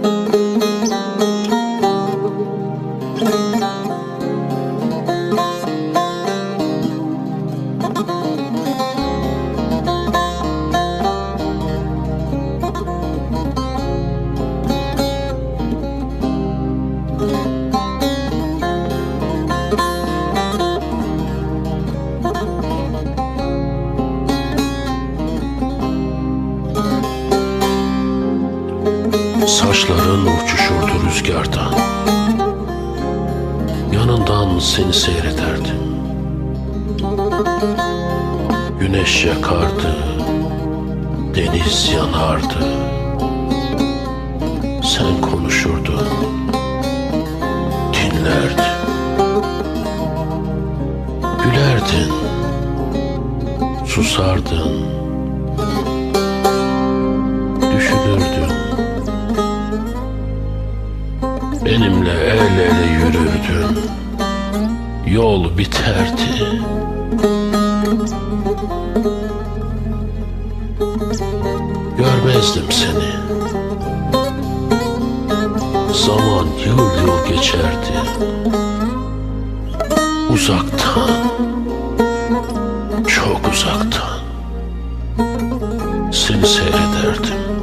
Música Saçların uçuşurdu rüzgardan. Yanından seni seyrederdim Güneş yakardı Deniz yanardı. Sen konuşurdun Dinlerdim Gülerdin Susardın Benimle el ele yürürdün. Yol biterdi. Görmezdim seni. Zaman yıl yıl geçerdi. Uzaktan Çok uzaktan Seni seyrederdim